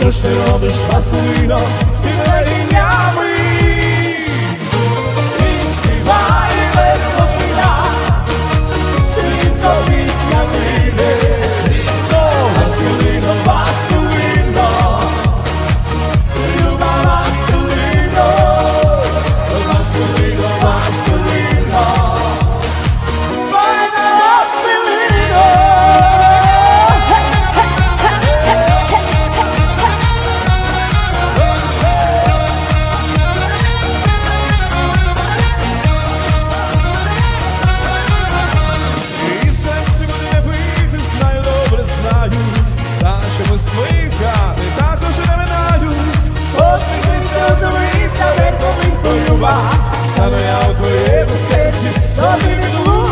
Що ж ти робиш, Василина, співай нашими смиками також нагадаю, посміхнися, дивися, не повинь полюва, стану я у твоєму серці, на ти відлу.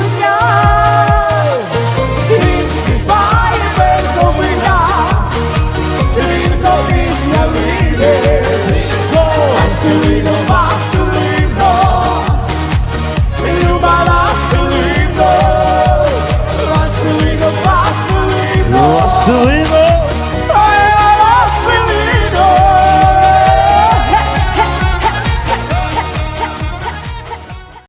Rustling up.